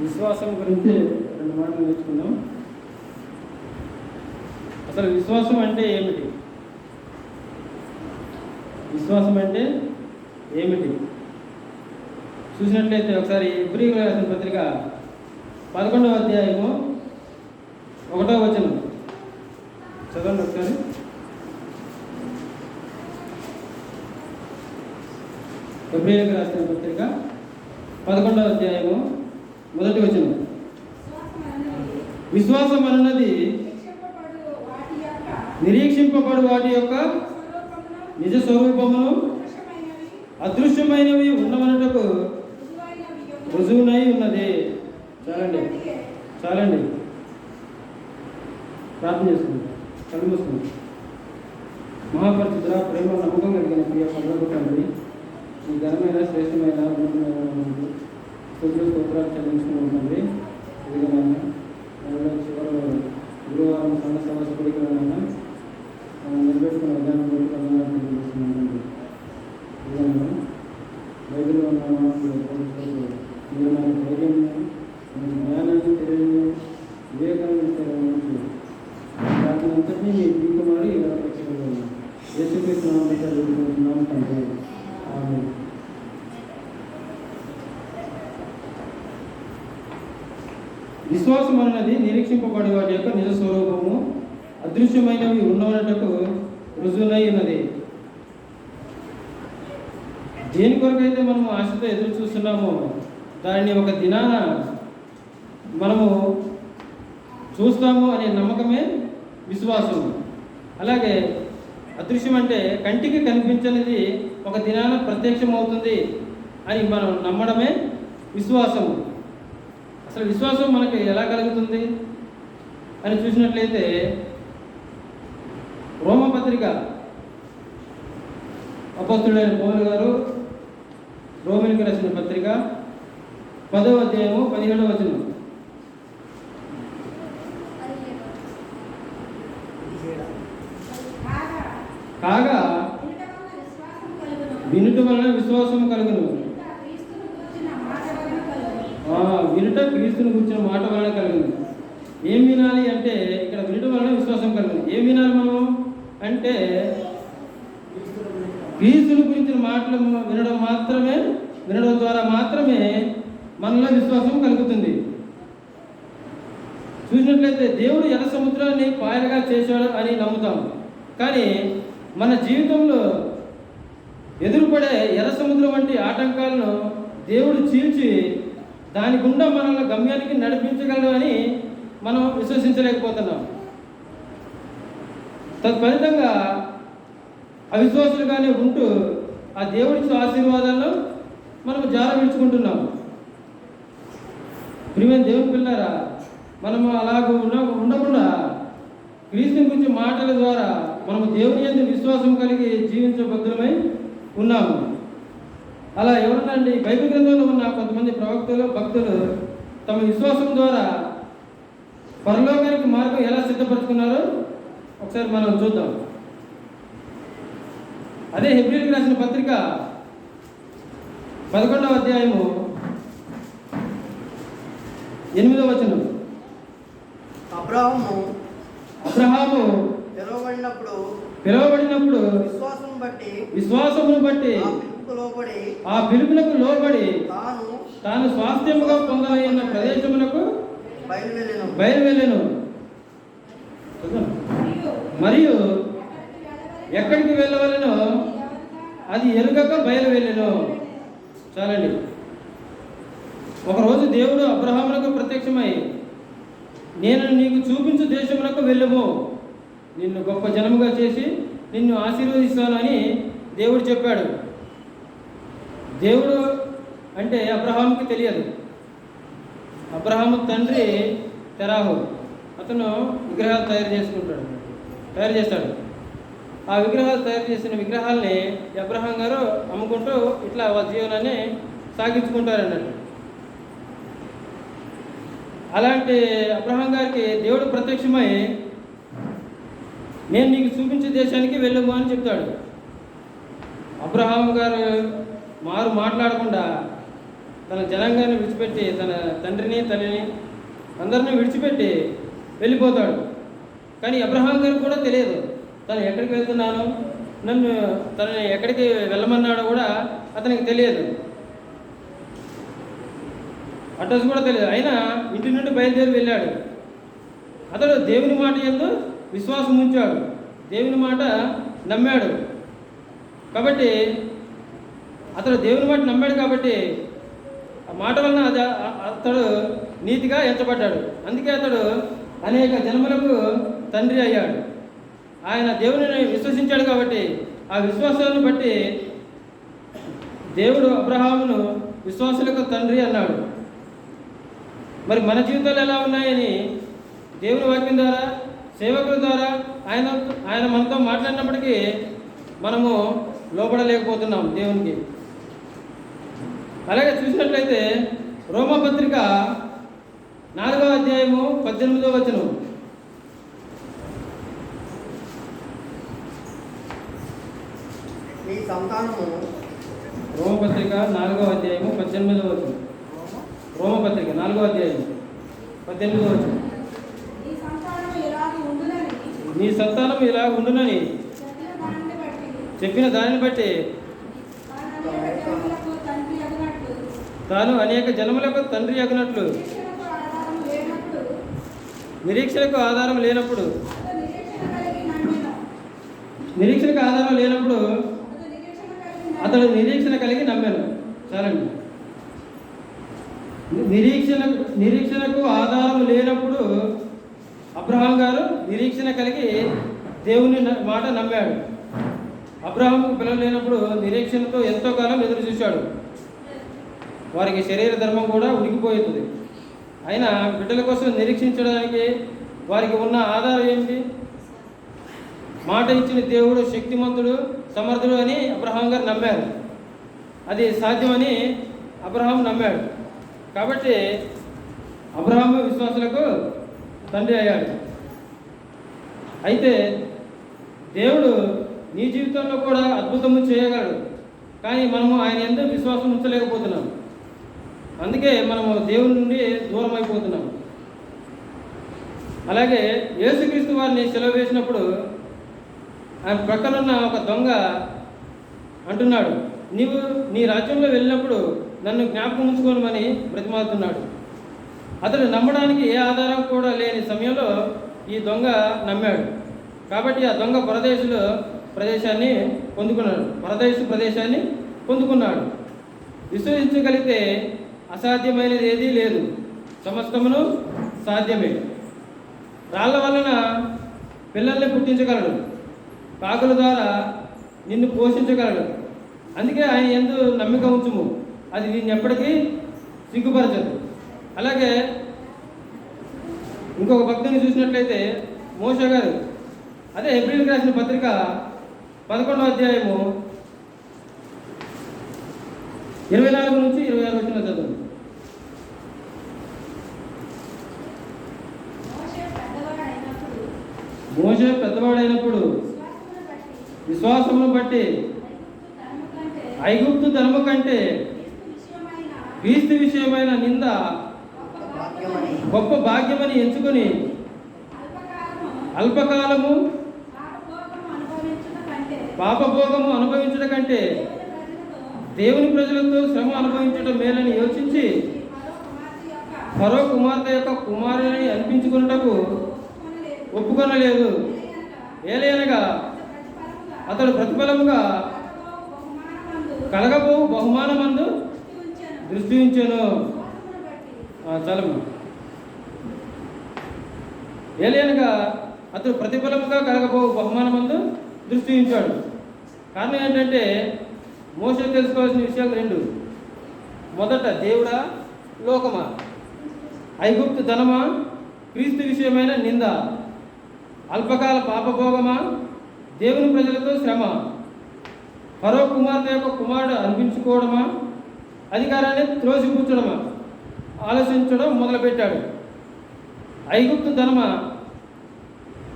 విశ్వాసం గురించి రెండు మాటలు నేర్చుకుందాం. అసలు విశ్వాసం అంటే ఏమిటి? విశ్వాసం అంటే ఏమిటి? చూసినట్లయితే ఒకసారి ఎబ్రి రాసిన పత్రిక పదకొండవ అధ్యాయము ఒకటో వచనం. చదవండి ఒకసారి. ఎబ్రిలకు రాసిన పత్రిక పదకొండవ అధ్యాయము మొదటి వచనం. విశ్వాసం అన్నది నిరీక్షింపబడు వాటి యొక్క నిజ స్వరూపమును అదృశ్యమైనవి ఉండమనటకు రుజువునై ఉన్నది. చాలండి. చాలండి. ప్రార్థన చేసుకుందాం కళ్ళు మూసుకుందాం. మహాపరిచితుల ప్రేమ నమ్మకం కలిగిన ప్రియ పనులకు తండ్రి ఈ ఘనమైన శ్రేష్టమైన ఉన్నతమైన స్థుతులు స్తోత్రాలు చెల్లించుకుని తండ్రి ఇదిగా నెలలో చివరి గురువారం సంఘ సమస్య పడికలైనా నిలబెట్టుకున్న విధానం బట్టి వందనాలు తెలియజేస్తున్నాను తండ్రి ఇదిగా బైబిల్లో ఉన్న మీరు నాకు ధైర్యం జ్ఞానాన్ని తెలియని వివేకాన్ని తెలియని వాటిని అంతటినీ మీ పీకమాడి ఇలా రక్షించగలను యేసుక్రీస్తు నామం తండ్రి. విశ్వాసం అన్నది నిరీక్షింపబడే వాటి యొక్క నిజ స్వరూపము అదృశ్యమైనవి ఉన్నటకు రుజువునై ఉన్నది. దేని కొరకైతే మనము ఆశతో ఎదురు చూస్తున్నామో దానిని ఒక దినాన మనము చూస్తాము అనే నమ్మకమే విశ్వాసం అలాగే అదృశ్యం అంటే కంటికి కనిపించనిది ఒక దినాన ప్రత్యక్షం అవుతుంది అని మనం నమ్మడమే విశ్వాసము. అసలు విశ్వాసం మనకి ఎలా కలుగుతుంది? అని చూసినట్లయితే రోమపత్రిక అపస్తుడైన పౌలు గారు రోమిలికి రాసిన పత్రిక పదవ అధ్యాయము పదిహేడవ వచనం. కాగా వినుట వలన విశ్వాసం కలుగును. వినుట క్రీస్తుని కూర్చున్న మాట వలన కలిగింది. ఏం వినాలి అంటే ఇక్కడ వినడం వలన విశ్వాసం కలిగింది. ఏం వినాలి మనం అంటే క్రీస్తుని గురించిన మాటలు వినడం మాత్రమే వినడం ద్వారా మాత్రమే మనలో విశ్వాసం కలుగుతుంది. చూసినట్లయితే దేవుడు ఎర్ర సముద్రాన్ని పాయలుగా చేశాడు అని నమ్ముతాం. కానీ మన జీవితంలో ఎదురుపడే ఎర్ర సముద్రం వంటి ఆటంకాలను దేవుడు చీల్చి దాని గుండా మనల్ని గమ్యానికి నడిపించగలడు అని మనం విశ్వసించలేకపోతున్నాం. తత్ఫలితంగా అవిశ్వాసులుగానే ఉంటూ ఆ దేవుడి ఆశీర్వాదాలను మనం జార విడుచుకుంటున్నాం ప్రియమైన దేవుని పిల్లారా మనము అలాగ ఉండ ఉండకుండా క్రీస్తుని గురించి మాటల ద్వారా మనము దేవుని ఎందు విశ్వాసం కలిగి జీవించబద్ధమై ఉన్నాము. అలా ఎవరునండి బైబిల్ గ్రంథంలో ఉన్న కొంతమంది ప్రవక్తలు భక్తులు తమ విశ్వాసం ద్వారా పరలోకానికి మార్గం ఎలా సిద్ధపరచుకున్నారో ఒకసారి మనం చూద్దాం. అదే హెబ్రిల్కి రాసిన పత్రిక పదకొండవ అధ్యాయము ఎనిమిదవ వచనం. అబ్రాహము అబ్రహాము పిలువబడినప్పుడు పిలువబడినప్పుడు విశ్వాసం బట్టి విశ్వాసమును బట్టి లోబడి ఆ పిలుపునకు లోబడి తాను స్వాస్థ్యముగా పొందలయ్యున్న ప్రదేశమునకు బయలువెళ్ళెను. బయలువెళ్ళెను. మరియు ఎక్కడికి వెళ్ళవలెనో అది ఎరుగక బయలు వెళ్ళెను చాలండి. ఒకరోజు దేవుడు అబ్రహామునకు ప్రత్యక్షమై నేను నీకు చూపించు దేశమునకు వెళ్ళము. నిన్ను గొప్ప జనముగా చేసి నిన్ను ఆశీర్వదిస్తాను అని దేవుడు చెప్పాడు. దేవుడు అంటే అబ్రహాంకి తెలియదు. అబ్రహాము తండ్రి తెరాహు. అతను విగ్రహాలు తయారు చేసుకుంటాడు. తయారు చేస్తాడు. ఆ విగ్రహాలు తయారు చేసిన విగ్రహాల్ని అబ్రహాం గారు అమ్ముకుంటూ ఇట్లా వాళ్ళ జీవనాన్ని సాగించుకుంటారన్నట్టు. అలాంటి అబ్రహాం గారికి దేవుడు ప్రత్యక్షమై నేను నీకు చూపించే దేశానికి వెళ్ళము అని చెప్తాడు. అబ్రహాం గారు మారు మాట్లాడకుండా తన జనాంగాన్ని విడిచిపెట్టి తన తండ్రిని తల్లిని అందరినీ విడిచిపెట్టి వెళ్ళిపోతాడు. కానీ అబ్రహాం గారికి కూడా తెలియదు. తను ఎక్కడికి వెళ్తున్నాను నన్ను తనని ఎక్కడికి వెళ్ళమన్నాడో కూడా అతనికి తెలియదు. అడ్రస్ కూడా తెలియదు. అయినా ఇంటి నుండి బయలుదేరి వెళ్ళాడు. అతడు దేవుని మాట ఎందు విశ్వాసం ఉంచాడు దేవుని మాట నమ్మాడు. కాబట్టి అతడు దేవుని మాట నమ్మాడు కాబట్టి ఆ మాట వలన అతడు నీతిగా ఎంచబడ్డాడు. అందుకే అతడు అనేక జన్మలకు తండ్రి అయ్యాడు. ఆయన దేవుని విశ్వసించాడు కాబట్టి ఆ విశ్వాసాన్ని బట్టి దేవుడు అబ్రహామును విశ్వాసులకు తండ్రి అన్నాడు. మరి మన జీవితాలు ఎలా ఉన్నాయని దేవుని వాక్యం ద్వారా సేవకుల ద్వారా ఆయన ఆయన మనతో మాట్లాడినప్పటికీ మనము లోపడలేకపోతున్నాం దేవునికి. అలాగే చూసినట్లయితే రోమపత్రిక నాలుగవ అధ్యాయము పద్దెనిమిదవ వచనం. నీ సంతానము రోమపత్రిక నాలుగవ అధ్యాయము పద్దెనిమిదవ వచనం. రోమపత్రిక నాలుగవ అధ్యాయం పద్దెనిమిదవ వచనం. నీ సంతానం ఇలా ఉండునని చెప్పిన దానిని బట్టి చెప్పిన దానిని బట్టి వారు అనేక జనులకు తండ్రి అగినట్లు తాను అనేక జనములకు తండ్రి అగినట్లు. నిరీక్షణకు ఆధారం లేనప్పుడు. నిరీక్షణకు ఆధారం లేనప్పుడు అతడు నిరీక్షణ కలిగి నిరీక్షణ నమ్మాను. చాలండి. నిరీక్షణ నిరీక్షణకు ఆధారం లేనప్పుడు అబ్రహాం గారు నిరీక్షణ కలిగి దేవుని మాట నమ్మాడు. అబ్రహాంకు పిల్లలు లేనప్పుడు నిరీక్షణతో ఎంతో కాలం ఎదురు చూశాడు. వారికి శరీర ధర్మం కూడా ఉడికిపోతుంది అయినా బిడ్డల కోసం నిరీక్షించడానికి వారికి ఉన్న ఆధారం ఏంటి? మాట ఇచ్చిన దేవుడు శక్తిమంతుడు సమర్థుడు అని అబ్రహాం గారు నమ్మారు. అది సాధ్యమని అబ్రహాం నమ్మాడు. కాబట్టి అబ్రహాం విశ్వాసులకు తండ్రి అయ్యాడు. అయితే దేవుడు నీ జీవితంలో కూడా అద్భుతము చేయగలడు. కానీ మనము ఆయన ఎందుకు విశ్వాసం ఉంచలేకపోతున్నాం. అందుకే మనము దేవుని నుండి దూరం అయిపోతున్నాం. అలాగే యేసుక్రీస్తు వారిని సెలవు వేసినప్పుడు ఆయన ప్రక్కనున్న ఒక దొంగ అంటున్నాడు నీవు నీ రాజ్యంలో వెళ్ళినప్పుడు నన్ను జ్ఞాపకం ఉంచుకోనమని బ్రతిమాలుతున్నాడు. అతడు నమ్మడానికి ఏ ఆధారం కూడా లేని సమయంలో ఈ దొంగ నమ్మాడు. కాబట్టి ఆ దొంగ పరదేశులు ప్రదేశాన్ని పొందుకున్నాడు పరదేశు ప్రదేశాన్ని పొందుకున్నాడు. విశ్వసించగలిగితే అసాధ్యమైనది ఏదీ లేదు. సమస్తమును సాధ్యమే. రాళ్ళ వలన పిల్లల్ని పుట్టించగలడు. కాకుల ద్వారా నిన్ను పోషించగలడు. అందుకే ఆయన ఎందు నమ్మిక ఉంచుము. అది నిన్ను ఎప్పటికీ సిగ్గుపరచదు. అలాగే ఇంకొక భక్తుని చూసినట్లయితే మోష గారు అదే ఏప్రిల్ రాసిన పత్రిక పదకొండవ అధ్యాయము ఇరవై నాలుగు నుంచి ఇరవై ఆరు వచ్చిన చదువు మోషే పెద్దవాడైనప్పుడు మోషే పెద్దవాడైనప్పుడు విశ్వాసమును బట్టి ఐగుప్తు ధనము కంటే క్రీస్తు విషయమైన నింద గొప్ప భాగ్యమని ఎంచుకొని అల్పకాలము పాపభోగము అనుభవించట కంటే దేవుని ప్రజలతో శ్రమ అనుభవించడం మేలని యోచించి మరో కుమార్తె యొక్క ఫరో కుమార్తె యొక్క కుమారుని అనిపించుకున్నటకు ఒప్పుకొనలేదు. ఏలయనగా ఏలైనగా అతడు ప్రతిఫలముగా కలగబో బహుమానమందు దృష్టి ఉంచాను. దృష్టి ఉంచెను ఏలియనగా అతడు ప్రతిఫలముగా కలగబో బహుమానమందు దృష్టి ఉంచాడు. కారణం ఏంటంటే మోసం తెలుసుకోవాల్సిన విషయాలు రెండు. మొదట దేవుడా లోకమా? ఐగుప్తు ధనమా? క్రీస్తు విషయమైన నింద? అల్పకాల పాపభోగమా? దేవుని ప్రజలతో శ్రమ. పరో కుమార్తె యొక్క కుమారుడు అనిపించుకోవడమా అధికారాన్ని త్రోసిపుచ్చడమా? ఆలోచించడం మొదలుపెట్టాడు. ఐగుప్తు ధనమా?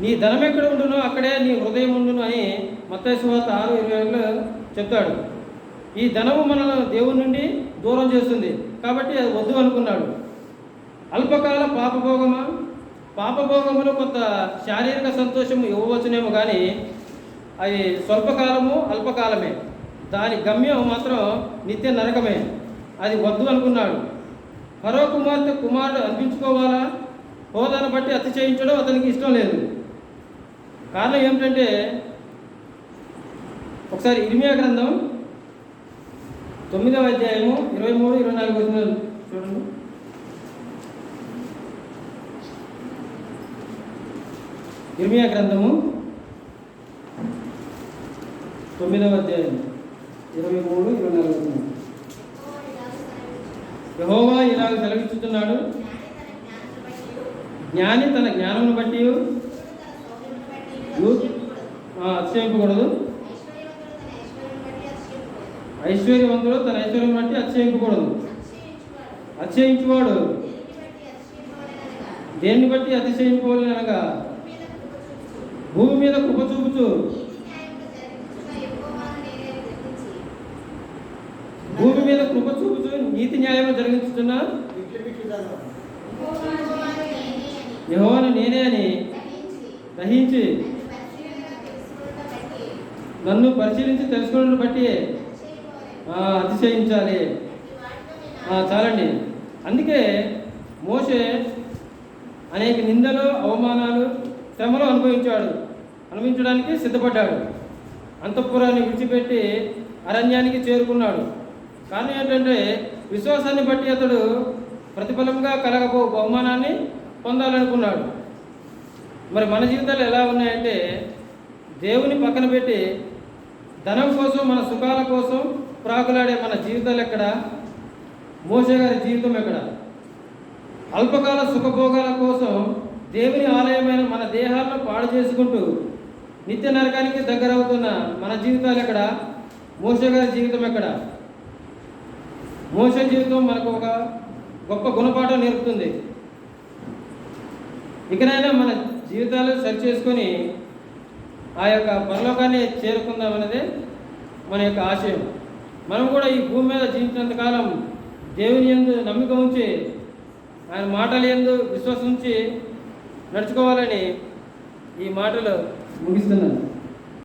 నీ ధనం ఎక్కడ ఉండునో అక్కడే నీ హృదయం ఉండును అని మత్తయి ఆరు ఇరవై చెప్తాడు. ఈ ధనము మనల్ని దేవుని నుండి దూరం చేస్తుంది. కాబట్టి అది వద్దు అనుకున్నాడు. అల్పకాల పాపభోగమా? పాపభోగములు కొంత శారీరక సంతోషము ఇవ్వవచ్చునేమో కానీ అది స్వల్పకాలము అల్పకాలమే. దాని గమ్యం మాత్రం నిత్య నరకమే. అది వద్దు అనుకున్నాడు. మరో కుమార్తె కుమారుడు అనిపించుకోవాలా హోదాను బట్టి అతి చేయించడం అతనికి ఇష్టం లేదు. కారణం ఏమిటంటే ఒకసారి ఇర్మియా గ్రంథం తొమ్మిదవ అధ్యాయము ఇరవై మూడు ఇరవై నాలుగు చూడండి. ఇర్మియా గ్రంథము తొమ్మిదవ అధ్యాయం ఇరవై మూడు ఇరవై నాలుగు యహోవా ఇలాగ సెలవిస్తున్నాడు జ్ఞాని తన జ్ఞానమును బట్టి అతిశయింపకూడదు. ఐశ్వర్యవంతుడు తన ఐశ్వర్యం బట్టి అతిశయింపకూడదు. అతిశయించువాడు. దేన్ని బట్టి అతిశయించుకోవాలి అనగా భూమి మీద కృప చూపుచు. భూమి మీద కృప చూపుచు. నీతి న్యాయం జరిగించుతున్నా యహోవను నేనే అని గ్రహించి నన్ను పరిశీలించి తెలుసుకోవడం బట్టి అతిశయించాలి. చాలండి. అందుకే మోషే అనేక నిందలు అవమానాలు శ్రమలు అనుభవించాడు. అనుభవించడానికి సిద్ధపడ్డాడు. అంతఃపురాన్ని విడిచిపెట్టి అరణ్యానికి చేరుకున్నాడు. కారణం ఏంటంటే విశ్వాసాన్ని బట్టి అతడు ప్రతిఫలంగా కలగబో బహుమానాన్ని పొందాలనుకున్నాడు. మరి మన జీవితాలు ఎలా ఉన్నాయంటే దేవుని పక్కన పెట్టి ధనం కోసం మన సుఖాల కోసం ప్రాకులాడే మన జీవితాలు ఎక్కడ? మోసే గారి జీవితం ఎక్కడ? అల్పకాల సుఖభోగాల కోసం దేవుని ఆలయమైన మన దేహాలను పాడు చేసుకుంటూ నిత్య నరకానికి దగ్గర అవుతున్న మన జీవితాలు ఎక్కడ? మోస గారి జీవితం ఎక్కడ? మోస జీవితం మనకు ఒక గొప్ప గుణపాఠం నేర్పుతుంది. ఇకనైనా మన జీవితాలు సరి చేసుకొని ఆ యొక్క పరలోకాన్ని చేరుకుందాం అనేది మన యొక్క ఆశయం. మనం కూడా ఈ భూమి మీద జీవించినంత కాలం దేవుని ఎందు నమ్మిక ఉంచి ఆయన మాటలు ఎందు విశ్వసించి నడుచుకోవాలని ఈ మాటలు 여기서는